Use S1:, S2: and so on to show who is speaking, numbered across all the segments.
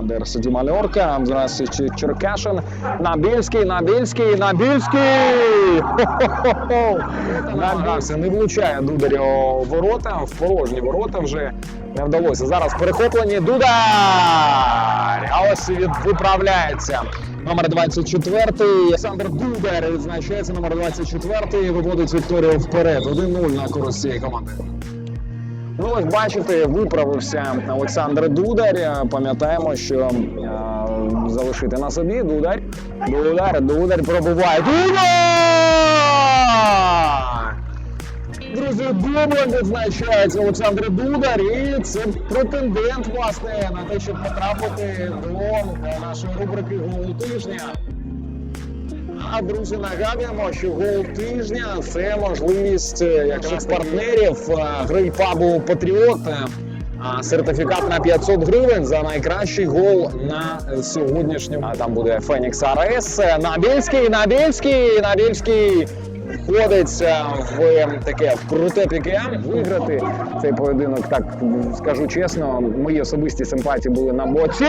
S1: команди РСД Мальорка. Зараз Черкашин. Набільський, Набільський, Набільський! Набільський не влучає Дударя у ворота, в порожні ворота вже не вдалося. Зараз перехоплені Дудар! А ось і від виправляється. Номер 24 Олександр Дудар відзначається. Номер 24 виводить Вікторію вперед. 1-0 на користь цієї команди. Ну, ось бачите, виправився Олександр Дудар. Пам'ятаємо, що е, залишити на собі Дудар. Дудар, Дудар пробуває. Дудар! Друзі, дублем відзначається Олександр Дудар, і це претендент, власне, на те, щоб потрапити до нашої рубрики Гол тижня. А друзі, нагадуємо, що гол тижня це можливість е, якраз партнерів е, гри пабу Патріот. е, Сертифікат на 500 гривень за найкращий гол на сьогоднішньому. Там буде Фенікс АРС. Набільський, Набільський, Набільський входить е, в е, таке круте піке. Виграти цей поєдинок, так скажу чесно, мої особисті симпатії були на боці.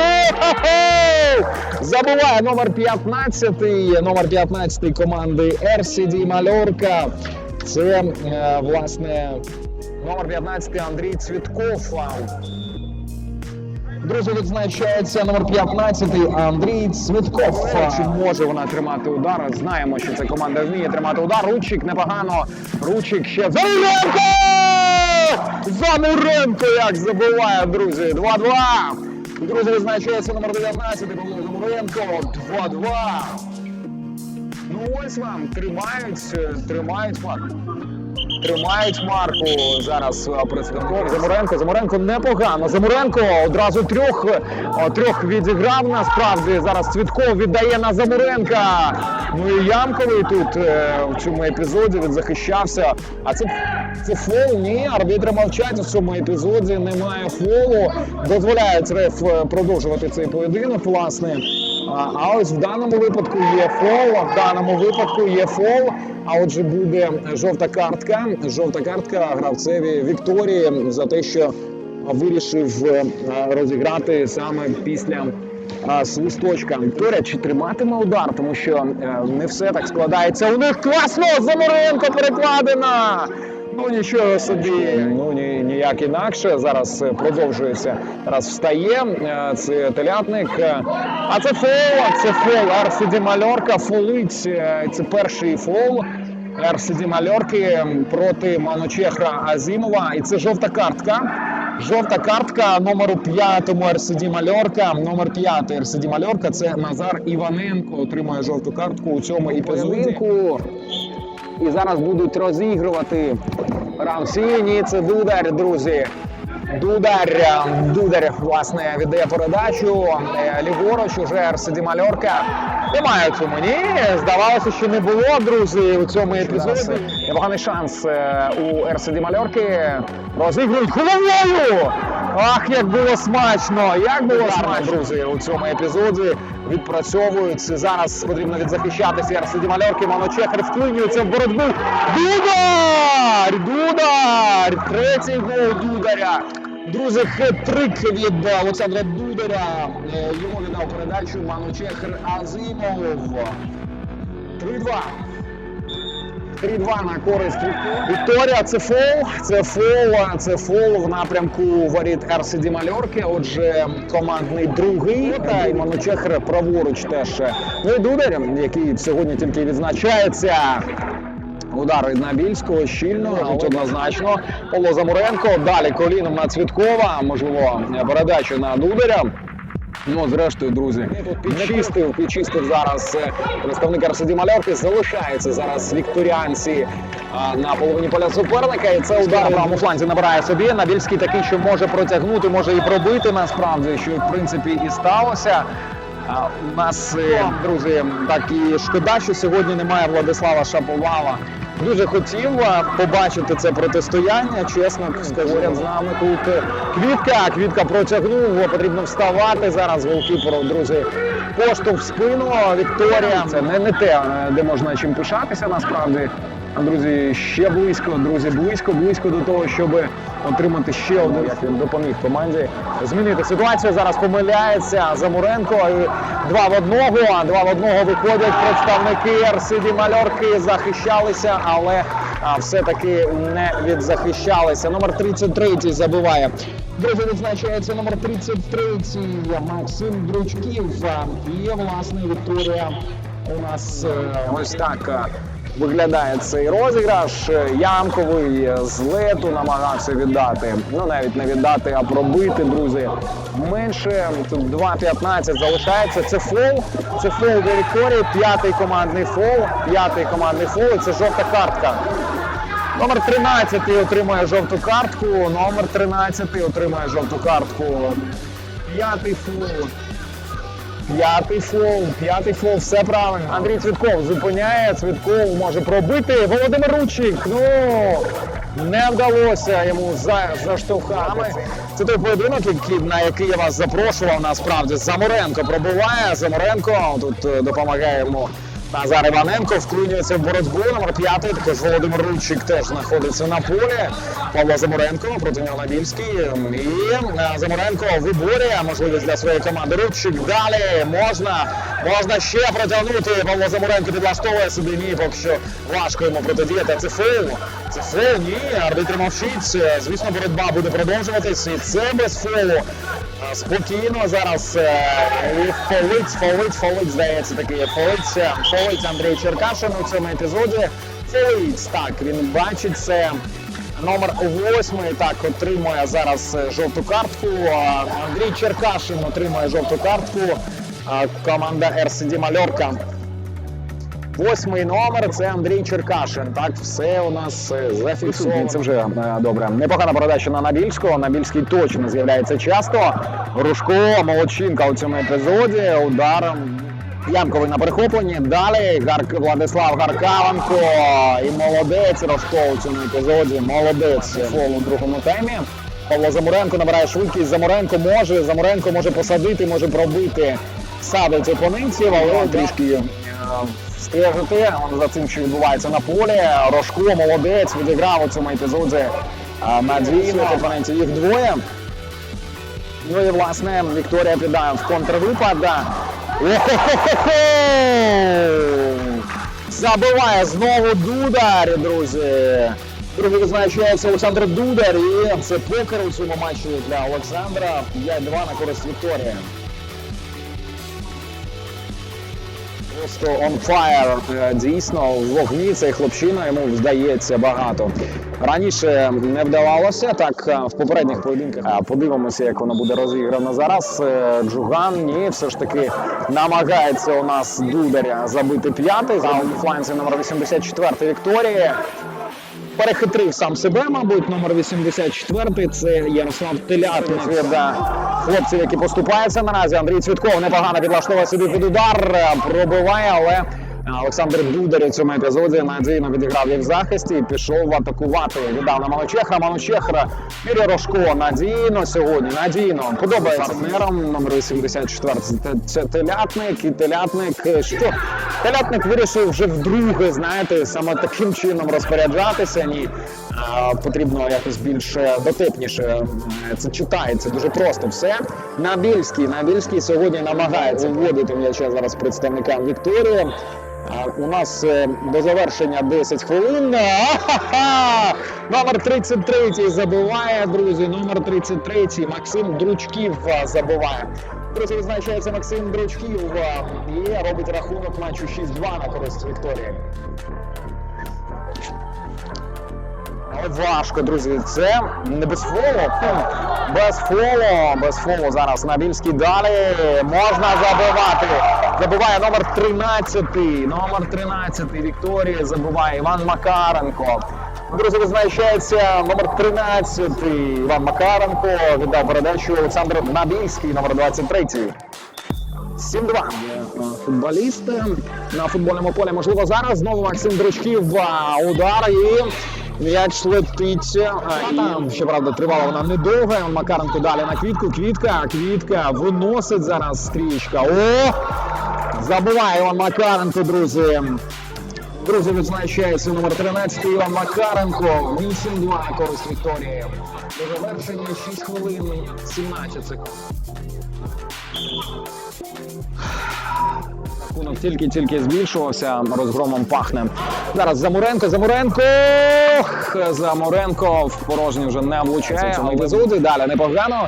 S1: Забуває номер 15, номер 15 команди RCD Мальорка. Це е, власне номер 15 Андрій Цвітков. Друзі, відзначається номер 15 Андрій Цвітков. Чи може вона тримати удар? Знаємо, що ця команда вміє тримати удар. Ручик непогано. Ручик ще Замуренко! Замуренко як забиває, друзі. 2-2. Друзі, відзначається номер 19 Павло Замуренко. 2-2. Ну ось вам тримають, тримають факт. Тримають марку зараз е, представников. Замуренко. Замуренко непогано. Замуренко одразу трьох, е, трьох відіграв насправді. Зараз Цвітков віддає на Замуренка. Ну і Ямковий тут е, в цьому епізоді він захищався. А це, це фол? Ні, арбітри мовчать у цьому епізоді. Немає фолу. Дозволяють реф продовжувати цей поєдинок, власне. А, ось в даному випадку є фол. В даному випадку є фол. А отже, буде жовта картка. Жовта картка гравцеві Вікторії за те, що вирішив е, розіграти саме після е, свисточка. Вікторія чи триматиме удар, тому що е, не все так складається. У них класно! Заморенко перекладена! Ну нічого собі, ну ні, ніяк інакше. Зараз е, продовжується. Зараз встає. е, Це телятник. е, А це фол, це фол. Арсіді Мальорка фолить. Це перший фол. РСД Мальорки проти Маночехра Азімова. І це жовта картка. Жовта картка номеру 5 РСД Мальорка. Номер 5 РСД Мальорка це Назар Іваненко. Отримує жовту картку у цьому епізоді. І зараз будуть розігрувати гравці. Ні, це Дудар, друзі. Дудар, е, Дудар, власне, віддає передачу. Е, Ліворуч уже РСД Мальорка. Немає у цьому. Ні, здавалося, що не було, друзі, у цьому епізоді. Непоганий шанс е, у РСД Мальорки. Розігрують головою. Ах, як було смачно! Як було смачно, друзі, у цьому епізоді відпрацьовують. Зараз потрібно відзахищатися РСД Мальорки. Маночехер вклинюється в боротьбу. Дудар! Дудар! Третій гол Дударя. Друзі, хет-трик від Олександра Дударя. Е, Йому віддав передачу Манучехер Азимов. 3-2. 3-2 на користь Вікторія. Це фол. Це фол. Це фол в напрямку воріт РСД Мальорки. Отже, командний другий. Та й Манучехер праворуч теж. Ну і Дудар, який сьогодні тільки відзначається. Удар від Набільського щільно, тут однозначно. Павло Замуренко. Далі коліном на Цвіткова. Можливо, передачу на Дударя. Ну, зрештою, друзі, підчистив, підчистив зараз е, представник РСД Мальорки. Залишається зараз вікторіанці на половині поля суперника. І це удар на правому фланзі набирає собі. Набільський такий, що може протягнути, може і пробити насправді, що в принципі і сталося. А, У нас, е, друзі, так і шкода, що сьогодні немає Владислава Шаповала. Дуже хотів побачити це протистояння. Чесно скажу, поряд з нами тут квітка. Квітка протягнув. Потрібно вставати зараз. Голкіпер, друзі, поштовх в спину. Вікторія. Це не, не те, е, де можна чим пишатися насправді. Друзі, ще близько, друзі, близько, близько до того, щоб отримати ще один, як він допоміг команді змінити ситуацію. Зараз помиляється Замуренко і два в одного. Два в одного виходять представники РСД Мальорки, захищалися, але все-таки не відзахищалися. Номер 33 забиває. Друзі, відзначається номер 33 Максим Дручків. А, І власне Вікторія у нас е, ось так е, виглядає цей розіграш. Ямковий з лету намагався віддати. Ну навіть не віддати, а пробити, друзі. Менше тут 2.15 залишається. Це фол. Це фол Вікторії. П'ятий командний фол. П'ятий командний фол. І це жовта картка. Номер 13 отримує жовту картку. Номер 13 отримує жовту картку. П'ятий фол. П'ятий фол, п'ятий фол, все правильно. Андрій Цвітков зупиняє, Цвітков може пробити. Володимир Ручик, ну не вдалося йому за, заштовхати. Це той поєдинок, який, на який я вас запрошував насправді. Заморенко пробуває. Заморенко тут е, допомагає йому Назар Іваненко вклинюється в боротьбу. Номер п'ятий. Також Володимир Ручик теж знаходиться на полі. Павло Заморенко проти нього Набільський. І е, Заморенко виборює можливість для своєї команди. Ручик далі можна, можна ще протягнути. Павло Заморенко підлаштовує собі. Ні, поки що важко йому протидіяти. Це фол. Це фол. Ні, арбітр мовчить. Звісно, боротьба буде продовжуватись. І це без фолу. Спокійно зараз е, фолить, фолить, фолить, здається, такий фолить, е, фолить Андрій Черкашин у цьому епізоді. Фолить, так, він бачить це. Номер восьмий так отримує зараз е, жовту картку. Андрій Черкашин отримує жовту картку. Команда РСД Мальорка. Восьмий номер це Андрій Черкашин. Так, все у нас е, зафіксовано. Це вже е, добре. Непогана передача на Набільського. Набільський точно з'являється часто. Рушко, молодчинка у цьому епізоді. Удар Ямковий на перехопленні. Далі Гарк... Владислав Гаркавенко. І молодець Рожко у цьому епізоді. Молодець фол у другому таймі. Павло Замуренко набирає швидкість. Замуренко може. Замуренко може посадити, може пробити. Садить опонентів, але трішки е, стежити за цим, що відбувається на полі. Рожко молодець відіграв у цьому епізоді е, надійно. Опонентів їх двоє. Ну і власне Вікторія піде в контрвипад. Забиває знову Дудар, друзі. Друзі, визначається Олександр Дудар. І це покер у цьому матчі для Олександра. 5-2 на користь Вікторії. Просто on fire, Е, дійсно, в вогні цей хлопчина йому вдається багато. Раніше не вдавалося, так е, в попередніх поєдинках. Подивимося, як воно буде розіграно зараз. Е, Джуган ні, все ж таки намагається у нас Дударя забити п'ятий. За фланзі номер 84 Вікторії. Перехитрив сам себе, мабуть, номер 84 це Ярослав Телят. від хлопців, які поступаються наразі. Андрій Цвітков непогано підлаштовує собі під удар, пробиває, але Олександр Дудар у цьому епізоді надійно відіграв як в захисті і пішов атакувати. Віддав на Маночехра. Маночехра Юрій Рожко надійно сьогодні. Надійно подобається партнером номер 84 це- телятник і телятник. е, Що телятник вирішив вже вдруге, знаєте, саме таким чином розпоряджатися. Ні, а, потрібно якось більш е, дотепніше. Е, Це читається дуже просто все. Набільський, Набільський сьогодні намагається вводити м'яча зараз представникам Вікторії. У нас е, до завершення 10 хвилин. А-ха-ха! Номер 33 забиває, друзі. Номер 33 Максим Дручків забуває. забиває. Друзі, визначається Максим Дручків і робить рахунок матчу 6-2 на користь Вікторії. Важко, друзі. Це не без фолу. Без фолу, без фолу. Зараз Набільський далі. Можна забивати. Забиває номер 13. Номер 13 Вікторії забиває Іван Макаренко. Друзі, визначається номер 13 Іван Макаренко. Віддав передачу Олександр Набільський, номер 23. 7-2. Е, Футболісти на футбольному полі. Можливо, зараз знову Максим Дручків удар і м'яч летить. А, І, щоправда, тривала вона недовго. Макаренко далі на квітку. Квітка, квітка виносить зараз стрічка. О! Забуває Іван Макаренко, друзі. Друзі, відзначається номер 13 Іван Макаренко. 8-2 на користь Вікторії. До завершення 6 хвилин 17 секунд. Рахунок тільки-тільки збільшувався, розгромом пахне. Зараз Замуренко, Замуренко! Замуренко в порожній вже не влучає. Цьому епізоді далі непогано.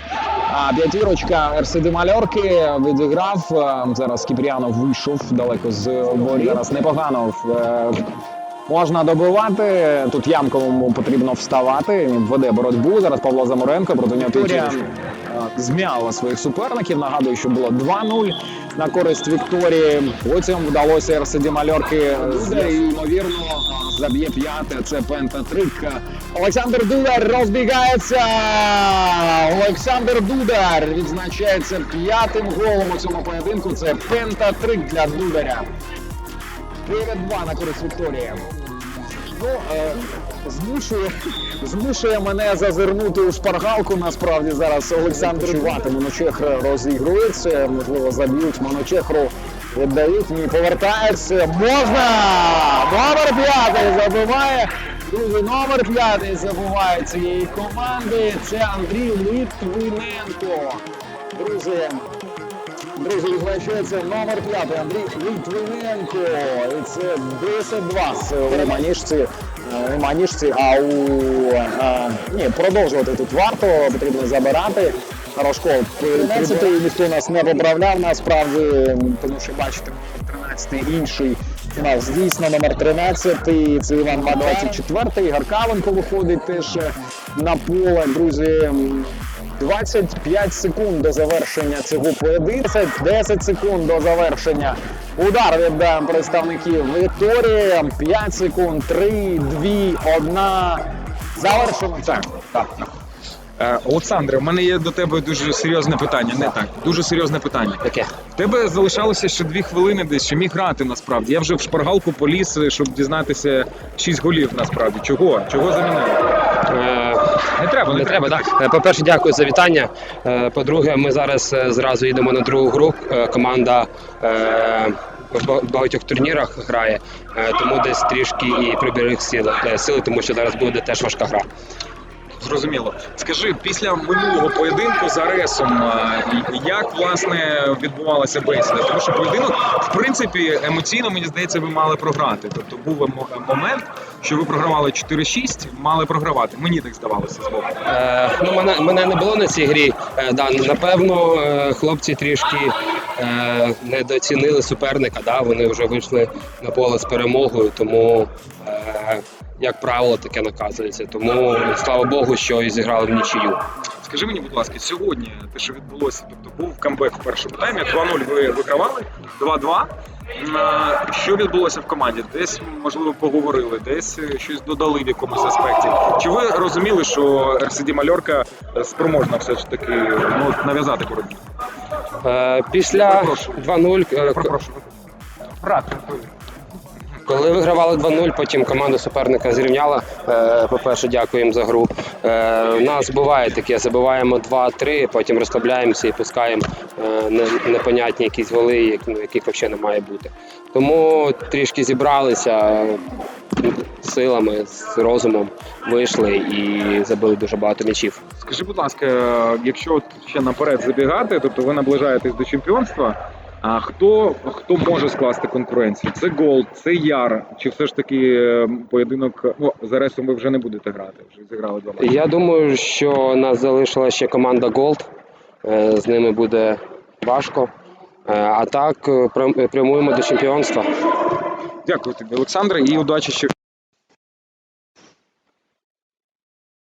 S1: А п'ятірочка РСД Мальорки відіграв. Е, Зараз Кіпріанов вийшов далеко з воріт. Зараз непогано. е, Можна добивати. Тут ямковому потрібно вставати. Він веде боротьбу. Зараз Павло Замуренко проти нього е, змяла своїх суперників. Нагадую, що було 2-0 на користь Вікторії. Потім вдалося РСД Мальорки з- ймовірно заб'є п'яте. Це пентатрик. Олександр Дудар розбігається. Олександр Дудар відзначається п'ятим голом у цьому поєдинку. Це пентатрик для Дударя. 9-2 на користь Вікторії. Ну, е, змушує, змушує мене зазирнути у шпаргалку. Насправді зараз Олександр Чувати. Моночехра розігрується. Можливо, заб'ють Моночехру. Віддають, ні, повертається. Можна! Номер п'ятий забиває. Друзі, номер п'ятий забуває цієї команди. Це Андрій Литвиненко. Друзі, Друзі, відзначається номер 5 Андрій Литвиненко. І це 10-2 з у Маніжці. Е, У а у е, ні, продовжувати тут варто, потрібно забирати. Рожко 13-й ніхто нас не поправляв насправді, тому що бачите, номер 13 інший. У нас дійсно номер 13, це Іван Ма 24 Ігор Кавенко виходить теж на поле. Друзі, 25 секунд до завершення цього поєдинку. 10 секунд до завершення. Удар від представників Вікторії. 5 секунд, 3, 2, 1. Завершено.
S2: Так, так. Е, Олександре, у мене є до тебе дуже серйозне питання. Не так, дуже серйозне питання.
S3: Таке.
S2: В тебе залишалося ще дві хвилини десь, що міг грати насправді. Я вже в шпаргалку поліз, щоб дізнатися шість голів насправді. Чого? Чого замінили? Не треба,
S3: не треба, так. Е, По-перше, дякую за вітання. Е, По-друге, ми зараз е, зразу йдемо на другу гру. Команда в багатьох турнірах грає, тому десь трішки і приберіг сили, сили, тому що зараз буде теж важка гра.
S2: Зрозуміло. Скажи, після минулого поєдинку з Аресом, як власне відбувалася бесіда? Тому що поєдинок, в принципі, емоційно мені здається, ви мали програти. Тобто був момент, що ви програвали 4-6, мали програвати. Мені так здавалося з боку.
S3: Е, ну, мене, мене не було на цій грі. Е, да, напевно, е, хлопці трішки е, недооцінили суперника. Да? Вони вже вийшли на поле з перемогою, тому, е, як правило, таке наказується. Тому слава Богу, що і зіграли в нічию.
S2: Скажи мені, будь ласка, сьогодні те, що відбулося, тобто був камбек в першому таймі, 2-0 ви вигравали, 2-2. Що відбулося в команді? Десь можливо поговорили, десь е, щось додали в якомусь аспекті. Чи ви розуміли, що РСД Мальорка е, спроможна все ж таки ну, нав'язати боротьбу?
S3: Е, після 2-0, е,
S2: Брат,
S3: Коли вигравали 2-0, потім команда суперника зрівняла. По-перше, дякую їм за гру. Е, У нас буває таке, забиваємо 2-3, потім розслабляємося і пускаємо е, непонятні якісь голи, ну, яких взагалі не має бути. Тому трішки зібралися е, силами, з розумом, вийшли і забили дуже багато м'ячів.
S2: Скажи, будь ласка, е, якщо ще наперед забігати, тобто ви наближаєтесь до чемпіонства. А хто хто може скласти конкуренцію? Це Голд, це Яр, чи все ж таки е, поєдинок? Ну за Ресом ви вже не будете грати, вже зіграли два матчі.
S3: Я думаю, що нас залишила ще команда Gold. Е, З ними буде важко. Е, А так прямуємо до чемпіонства.
S2: Дякую тобі, Олександре, і удачі ще